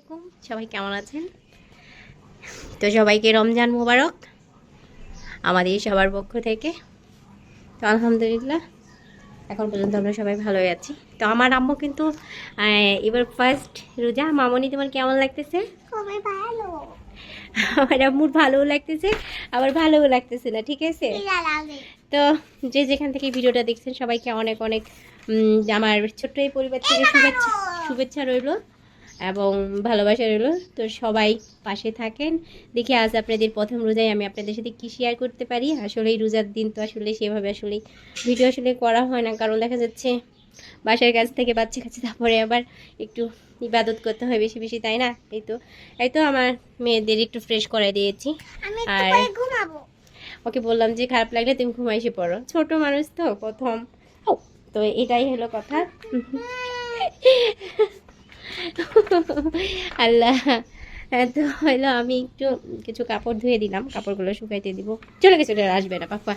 আলাইকুম। সবাই কেমন আছেন? তো সবাইকে রমজান মোবারক আমাদের সবার পক্ষ থেকে। তো আলহামদুলিল্লাহ এখন পর্যন্ত আমরা সবাই ভালোই আছি। তো আমার আম্মু কিন্তু এবার ফার্স্ট রোজা। মামনি তোমার কেমন লাগতেছে? খুবই ভালো। আমার আম্মুর ভালোও লাগতেছে আবার ভালোও লাগতেছে না ঠিক আছে? তো যে যেখান থেকে ভিডিওটা দেখছেন সবাইকে অনেক অনেক উম, আমার ছোট্ট এই পরিবার থেকে শুভেচ্ছা শুভেচ্ছা রইল। এবং ভালোবাসা রইল। তো সবাই পাশে থাকেন। দেখি আজ আপনাদের প্রথম রোজায় আমি আপনাদের সাথে কী শেয়ার করতে পারি? আসলে রোজার দিন তো আসলে সেভাবে আসলে ভিডিও আসলে করা হয় না। কারণ দেখা যাচ্ছে বাসার কাছ থেকে বাচ্চা কাছে তারপরে আবার একটু ইবাদত করতে হয় বেশি বেশি তাই না? এই তো এই তো আমার মেয়েদের একটু ফ্রেশ করে দিয়েছি। আর- ওকে বললাম যে খারাপ লাগলে তুমি ঘুমাই এসে পড়ো। ছোট মানুষ তো প্রথম। তো এটাই হলো কথা। আল্লাহ। হ্যাঁ, তো হলো আমি একটু কিছু কাপড় ধুয়ে দিলাম কাপড়গুলো শুকাইতে দিব। চলে গেছে ওটা আসবে না পাপা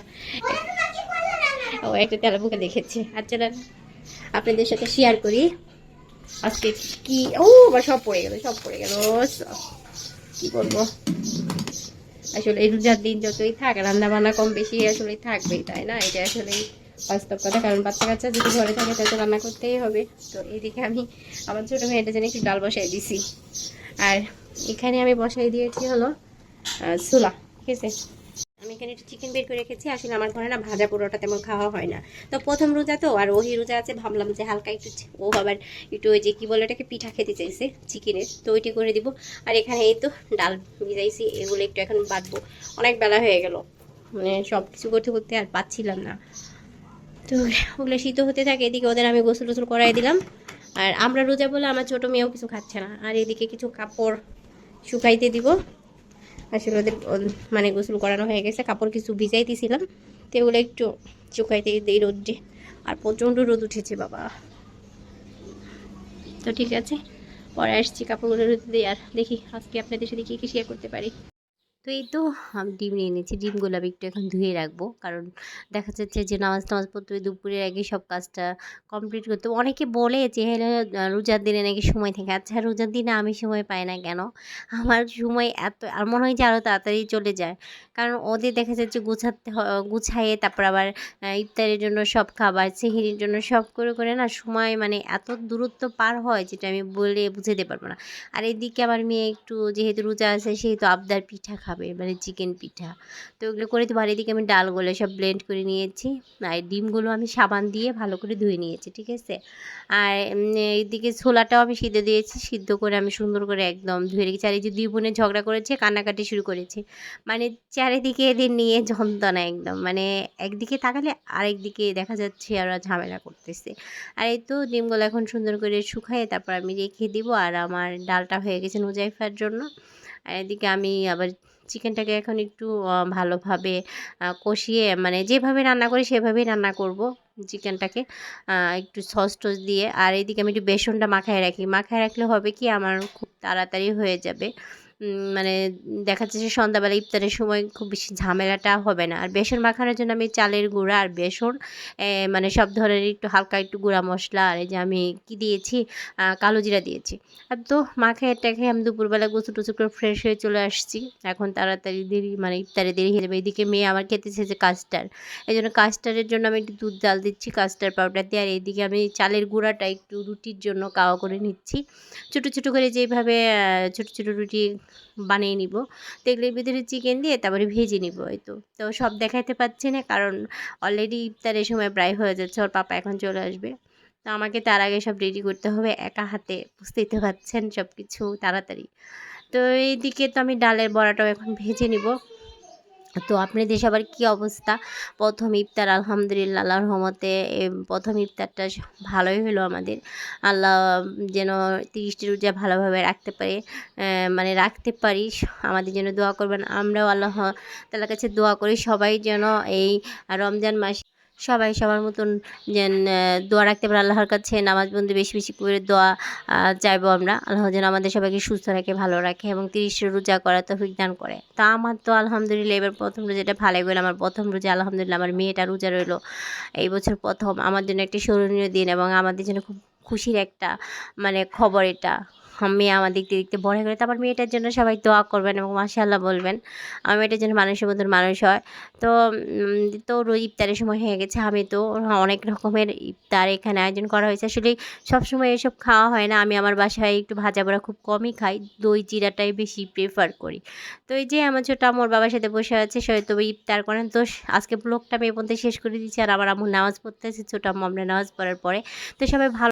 ও একটা তেলা বুকে দেখেছে। আর চলেন আপনাদের সাথে শেয়ার করি। আজকে কি? ও বা সব পড়ে গেল সব পড়ে গেল। কি বলব? আসলে রোজার দিন যতই থাক রান্না বান্না কম বেশি আসলে থাকবেই তাই না? এটা আসলে বাস্তব কথা, কারণ বাচ্চা কাচ্চা যদি ঘরে থাকে, তাহলে রান্না করতেই হবে। তো এইদিকে আমি আমার ছোটো মেয়েটা যেন একটু ডাল বসাই দিছি। আর এখানে আমি বসাই দিয়েছি হলো ছোলা, ঠিক আছে? আমি এখানে একটু চিকেন বের করে রেখেছি। আসলে আমার ঘরে না ভাজা পুরোটা তেমন খাওয়া হয় না। তো প্রথম রোজা তো, আর ওই রোজা আছে, ভাবলাম যে হালকা একটু ও আবার একটু ওই যে কী বলে ওটাকে পিঠা খেতে চাইছে, চিকেনের। তো ওইটি করে দিব। আর এখানে এই তো ডাল ভিজাইছি, এগুলো একটু এখন বাটবো অনেক বেলা হয়ে গেল। মানে সব কিছু করতে করতে আর পাচ্ছিলাম না। তো ওগুলো শীত হতে থাকে, এদিকে ওদের আমি গোসল টোসল করাই দিলাম। আর আমরা রোজা বলে আমার ছোটো মেয়েও কিছু খাচ্ছে না। আর এদিকে কিছু কাপড় শুকাইতে দিব। আসলে ওদের মানে গোসল করানো হয়ে গেছে, কাপড় কিছু ভিজাই দিয়েছিলাম তো ওগুলো একটু শুকাইতে দিই রোদ্রে। আর প্রচণ্ড রোদ উঠেছে বাবা। তো ঠিক আছে, পরে আসছি কাপড়গুলো রোদ দিই আর দেখি আজকে আপনাদের সাথে কী কী শেয়ার করতে পারি। তো এই তো আমি ডিম নিয়ে নিয়েছি। ডিমগুলো আমি একটু এখন ধুয়ে রাখব। কারণ দেখা যাচ্ছে যে নামাজ টামাজ পড়তে দুপুরের আগে সব কাজটা কমপ্লিট করতে অনেকে বলে যে হলো রোজার দিনে নাকি সময় থাকে? আচ্ছা রোজার দিনে আমি সময় পাই না কেন? আমার সময় এত আর মনে হয় যে আরও তাড়াতাড়ি চলে যায়। কারণ ওদের দেখা যাচ্ছে গুছাতে গুছাইয়ে তারপর আবার ইফতারের জন্য সব খাবার, সেহিরির জন্য সব করে করে না সময় মানে এত দূরত্ব পার হয় যেটা আমি বলে বুঝাতে পারব না। আর এদিকে আমার মেয়ে একটু যেহেতু রোজা আছে, সেহেতু আবদার পিঠা খাবে মানে চিকেন পিঠা। তো ওগুলো করে তো এদিকে আমি ডালগুলো সব ব্লেন্ড করে নিয়েছি। আর ডিমগুলো আমি সাবান দিয়ে ভালো করে ধুয়ে নিয়েছি ঠিক আছে? আর উম, এইদিকে ছোলাটাও আমি সিদ্ধ দিয়েছি সিদ্ধ করে আমি সুন্দর করে একদম ধুয়ে রেখেছি। আর এই যে দুই বোনে ঝগড়া করেছে কান্নাকাটি শুরু করেছে। মানে চারিদিকে এদের নিয়ে যন্ত্রণা একদম মানে একদিকে তাকালে আরেকদিকে দেখা যাচ্ছে ওরা ঝামেলা করতেছে। আর এই তো ডিমগুলো এখন সুন্দর করে শুকায়ে তারপর আমি রেখে দিব আর আমার ডালটা হয়ে গেছে নুজাইফার জন্য। আর এদিকে আমি আবার চিকেনটাকে এখন একটু ভালোভাবে কষিয়ে মানে যেভাবে রান্না করি সেভাবেই রান্না করব চিকেনটাকে একটু সস টস দিয়ে। আর এদিকে আমি একটু বেসনটা মাখায় রাখি। মাখায় রাখলে হবে কি? আমার খুব তাড়াতাড়ি হয়ে যাবে। মানে দেখা যাচ্ছে সন্ধ্যাবেলা ইফতারের সময় খুব বেশি ঝামেলাটা হবে না। আর বেসন মাখানোর জন্য আমি চালের গুঁড়া আর বেসন মানে সব ধরনের একটু হালকা একটু গুঁড়া মশলা আর এই যে আমি কি দিয়েছি কালো জিরা দিয়েছি। আর তো মাখায় টাখায় আমি দুপুরবেলা গোসল টুসল করে ফ্রেশ হয়ে চলে আসছি। এখন তাড়াতাড়ি দেরি মানে ইফতারে দেরি হয়ে যাবে। এদিকে মেয়ে আমার খেতে চেয়েছে কাস্টার এই জন্য কাস্টারের জন্য আমি একটু দুধ জাল দিচ্ছি কাস্টার পাউডার দিয়ে। আর এইদিকে আমি চালের গুঁড়াটা একটু রুটির জন্য কাওয়া করে নিচ্ছি। ছোটো ছোটো করে যেভাবে ছোটো ছোটো রুটি বানিয়ে নিব। তো এগুলোর ভিতরে চিকেন দিয়ে তারপরে ভেজে নিব এই তো তো সব দেখাতে পাচ্ছি না কারণ অলরেডি ইফতারের সময় প্রায় হয়ে যাচ্ছে, ওর পাপা এখন চলে আসবে। তো আমাকে তার আগে সব রেডি করতে হবে, একা হাতে, বুঝতেই পারছেন সব কিছু তাড়াতাড়ি। তো এই দিকে তো আমি ডালের বড়াটাও এখন ভেজে নিব। তো আপনাদের সবার কী অবস্থা? প্রথম ইফতার, আলহামদুলিল্লাহ আল্লাহ রহমতে প্রথম ইফতারটা ভালোই হলো আমাদের। আল্লাহ যেন তিরিশটি রোজা ভালোভাবে রাখতে পারে মানে রাখতে পারি আমাদের জন্য দোয়া করবেন। আমরাও আল্লাহ তালার কাছে দোয়া করি, সবাই যেন এই রমজান মাসে সবাই সবার মতন যেন দোয়া রাখতে পারে আল্লাহর কাছে, নামাজ বন্ধু বেশি বেশি করে দোয়া চাইব আমরা। আল্লাহ যেন আমাদের সবাইকে সুস্থ রাখে, ভালো রাখে এবং তিরিশ রোজা করা তো দান করে। তা আমার তো আলহামদুলিল্লাহ এবার প্রথম রোজাটা ভালো গেল। আমার প্রথম রোজা, আলহামদুলিল্লাহ আমার মেয়েটা রোজা রইল। এই বছর প্রথম। আমার জন্য একটি স্মরণীয় দিন এবং আমাদের জন্য খুব খুশির একটা মানে খবর এটা। মেয়ে আমার দেখতে দেখতে বড় হয়ে গেলে তো আমার মেয়েটার জন্য সবাই দোয়া করবেন এবং মাশাআল্লাহ বলবেন। আমার মেয়েটার জন্য মানুষের মতন মানুষ হয়। তো তো রোজ ইফতারের সময় হয়ে গেছে। আমি তো অনেক রকমের ইফতার এখানে আয়োজন করা হয়েছে। আসলে সবসময় এসব খাওয়া হয় না। আমি আমার বাসায় একটু ভাজা পোড়া খুব কমই খাই। দই চিরাটাই বেশি প্রেফার করি। তো এই যে আমার ছোটো আমার বাবার সাথে বসে আছে সবাই তো ইফতার করেন। তো আজকে ব্লগটা আমি এ পর্যন্ত শেষ করে দিচ্ছি আর আমার আম্মু নামাজ পড়তে আছে ছোটো আম্মু আমরা নামাজ পড়ার পরে। তো সবাই ভালো